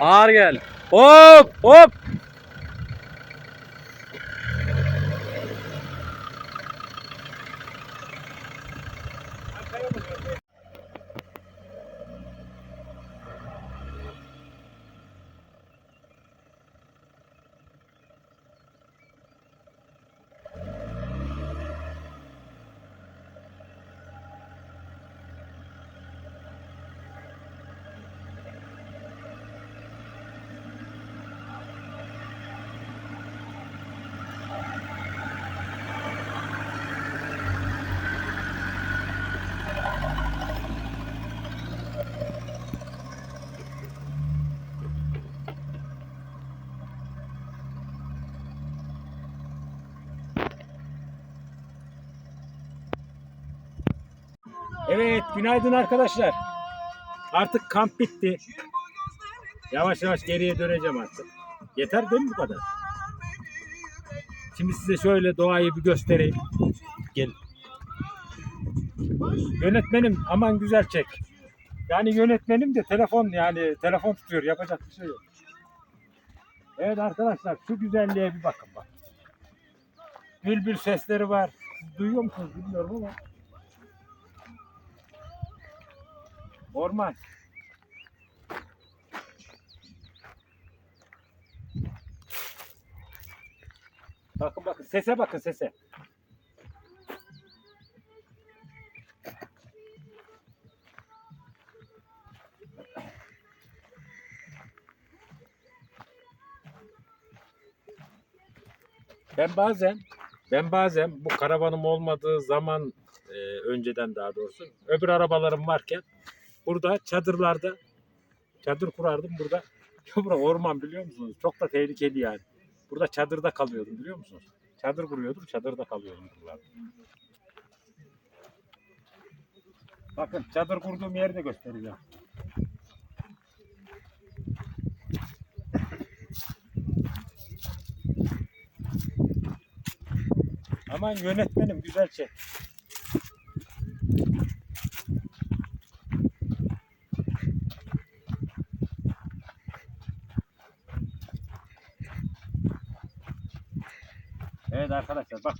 Ağır gel. Hop hop. Evet, günaydın arkadaşlar. Artık kamp bitti. Yavaş yavaş geriye döneceğim artık. Yeter değil mi bu kadar? Şimdi size şöyle doğayı bir göstereyim. Gel. Yönetmenim aman güzel çek. Yani yönetmenim de telefon yani telefon tutuyor yapacak bir şey yok. Evet arkadaşlar şu güzelliğe bir bakın bak. Bülbül sesleri var. Duyuyor musunuz bilmiyorum ama. Orman. Bakın bakın sese bakın sese. Ben bazen ben bazen bu karavanım olmadığı zaman e, önceden daha doğrusu öbür arabalarım varken burada çadırlarda çadır kurardım burada. Ya bura orman biliyor musunuz? Çok da tehlikeli yani. Burada çadırda kalıyordum biliyor musunuz? Çadır kuruyordum, çadırda kalıyordum buralarda. Bakın çadır kurduğum yeri de göstereceğim. Aman yönetmenim güzel çek. Evet arkadaşlar bak.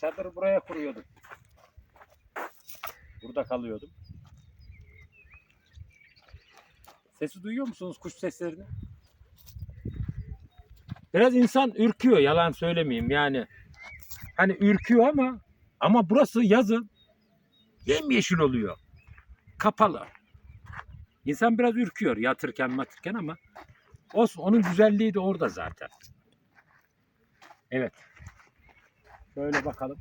Çadırı buraya kuruyordum. Burada kalıyordum. Sesi duyuyor musunuz kuş seslerini? Biraz insan ürküyor yalan söylemeyeyim yani. Hani ürküyor ama ama burası yazın yemyeşil oluyor. Kapalı. İnsan biraz ürküyor yatırken matırken ama olsun onun güzelliği de orada zaten. Evet. Şöyle bakalım.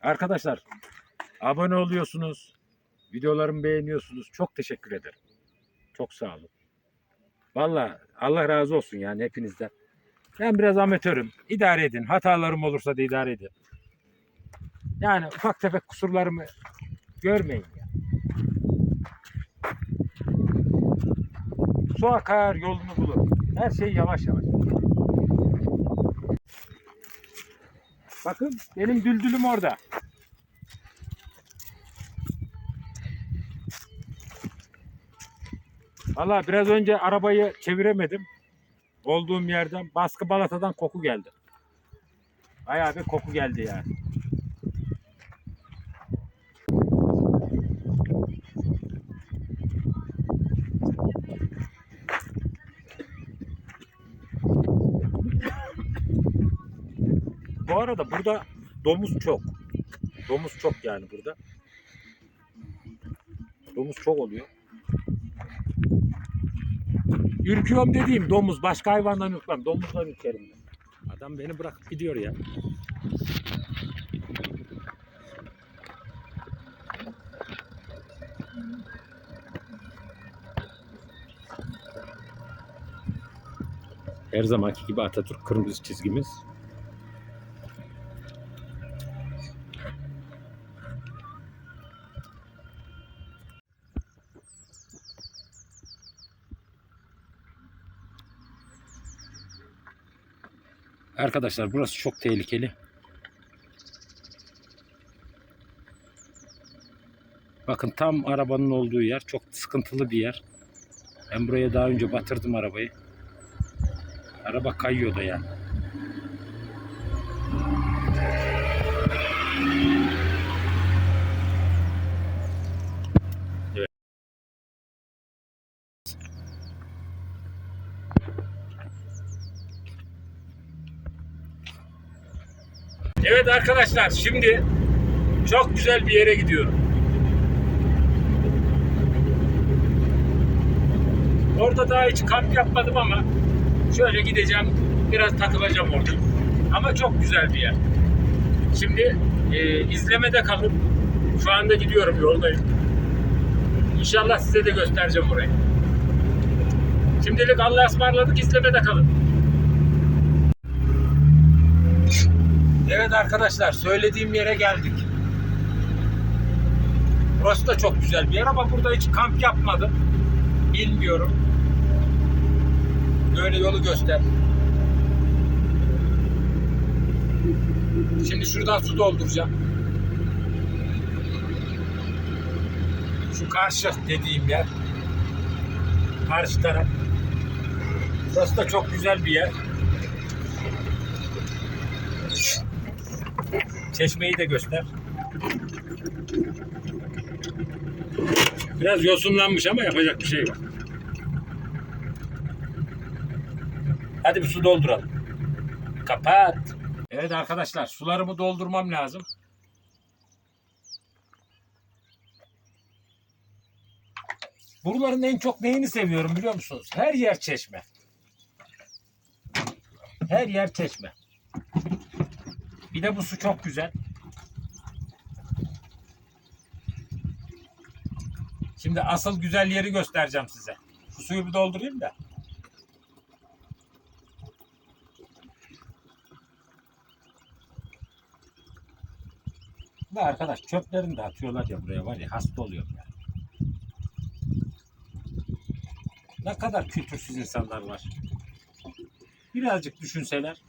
Arkadaşlar abone oluyorsunuz. Videolarımı beğeniyorsunuz. Çok teşekkür ederim. Çok sağ olun. Vallahi Allah razı olsun yani hepinizden. Ben biraz amatörüm. İdare edin. Hatalarım olursa da idare edin. Yani ufak tefek kusurlarımı görmeyin Su akar yolunu bulur. Her şey yavaş yavaş. Bakın benim düldülüm orada. Valla biraz önce arabayı çeviremedim. Olduğum yerden baskı balatadan koku geldi. Bayağı bir koku geldi yani. Arada burada domuz çok. Domuz çok yani burada. Domuz çok oluyor. Ürküyorum dediğim domuz. Başka hayvandan ürkmem. Domuzdan ürkerim. Ben. Adam beni bırakıp gidiyor ya. Her zamanki gibi Atatürk kırmızı çizgimiz. Arkadaşlar burası çok tehlikeli. Bakın tam arabanın olduğu yer çok sıkıntılı bir yer. Ben buraya daha önce batırdım arabayı. Araba kayıyor da yani. Evet arkadaşlar şimdi çok güzel bir yere gidiyorum. Orada daha hiç kamp yapmadım ama şöyle gideceğim biraz takılacağım orada. Ama çok güzel bir yer. Şimdi e, izlemede kalın. Şu anda gidiyorum yoldayım. İnşallah size de göstereceğim orayı. Şimdilik Allah'a ısmarladık izlemede kalın. Evet arkadaşlar söylediğim yere geldik. Burası da çok güzel bir yer ama burada hiç kamp yapmadım. Bilmiyorum. Böyle yolu göster. Şimdi şuradan su dolduracağım. Şu karşı dediğim yer. Karşı taraf. Burası da çok güzel bir yer. Çeşmeyi de göster. Biraz yosunlanmış ama yapacak bir şey yok. Hadi bir su dolduralım. Kapat. Evet arkadaşlar sularımı doldurmam lazım. Buraların en çok neyini seviyorum biliyor musunuz? Her yer çeşme. Her yer çeşme. Bir de bu su çok güzel. Şimdi asıl güzel yeri göstereceğim size. Şu suyu bir doldurayım da. Ve arkadaş çöplerini de atıyorlar ya buraya var ya hasta oluyorum ya. Ne kadar kültürsüz insanlar var. Birazcık düşünseler.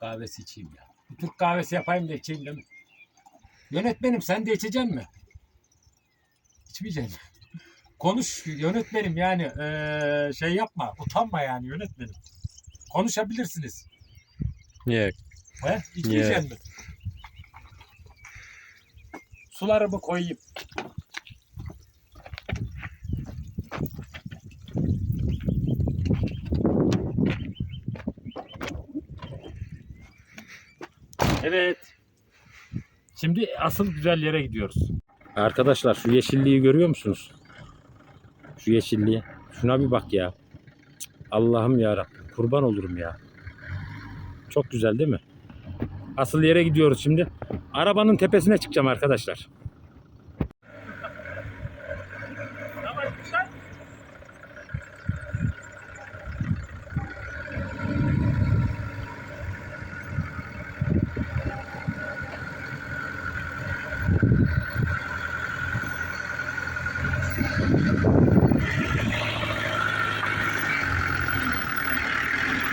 Kahvesi içeyim ya. Bir Türk kahvesi yapayım da içeyim değil mi? Yönetmenim sen de içeceksin mi? İçmeyeceksin. Konuş yönetmenim yani eee, şey yapma utanma yani yönetmenim. Konuşabilirsiniz. Yok. He? İçmeyeceksin mi? Sularımı koyayım. Evet. Şimdi asıl güzel yere gidiyoruz. Arkadaşlar şu yeşilliği görüyor musunuz? Şu yeşilliği. Şuna bir bak ya. Allah'ım ya Kurban olurum ya. Çok güzel değil mi? Asıl yere gidiyoruz şimdi. Arabanın tepesine çıkacağım arkadaşlar.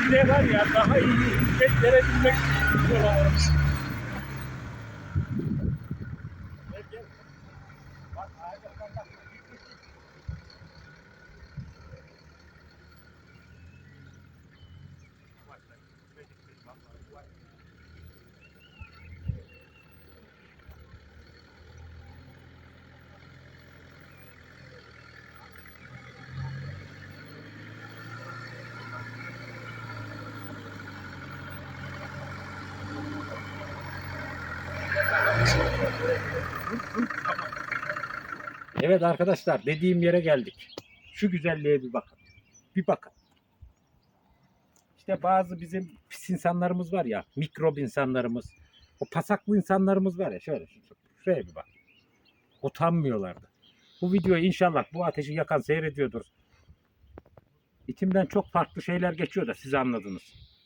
Ne var ya daha iyi hizmet verebilmek istiyorlarmış. Thank you. Evet arkadaşlar dediğim yere geldik. Şu güzelliğe bir bakın. Bir bakın. İşte bazı bizim pis insanlarımız var ya, mikrop insanlarımız. O pasaklı insanlarımız var ya şöyle şu- şuraya bir bak. Utanmıyorlardı. Bu videoyu inşallah bu ateşi yakan seyrediyordur. İçimden çok farklı şeyler geçiyor da siz anladınız.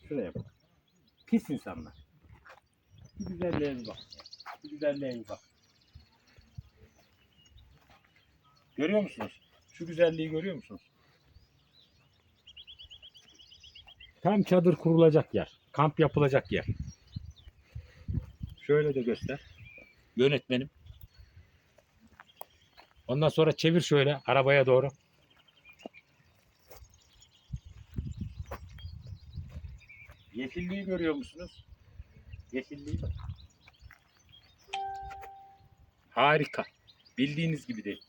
Şuraya bak. Pis insanlar. Bu güzelliğe bir bak. Bu güzelliğe bir bak. Görüyor musunuz? Şu güzelliği görüyor musunuz? Tam çadır kurulacak yer. Kamp yapılacak yer. Şöyle de göster. Yönetmenim. Ondan sonra çevir şöyle arabaya doğru. Yeşilliği görüyor musunuz? Yeşilliği. Harika. Bildiğiniz gibi değil.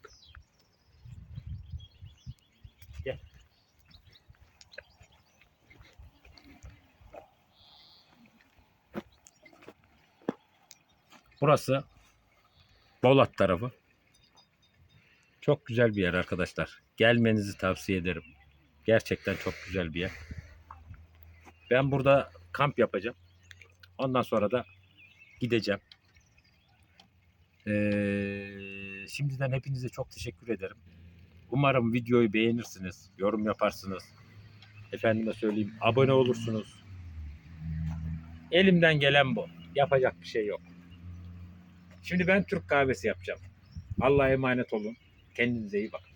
Burası Bolat tarafı. Çok güzel bir yer arkadaşlar. Gelmenizi tavsiye ederim. Gerçekten çok güzel bir yer. Ben burada kamp yapacağım. Ondan sonra da gideceğim. Ee, şimdiden hepinize çok teşekkür ederim. Umarım videoyu beğenirsiniz, yorum yaparsınız. Efendime söyleyeyim, abone olursunuz. Elimden gelen bu. Yapacak bir şey yok. Şimdi ben Türk kahvesi yapacağım. Allah'a emanet olun. Kendinize iyi bakın.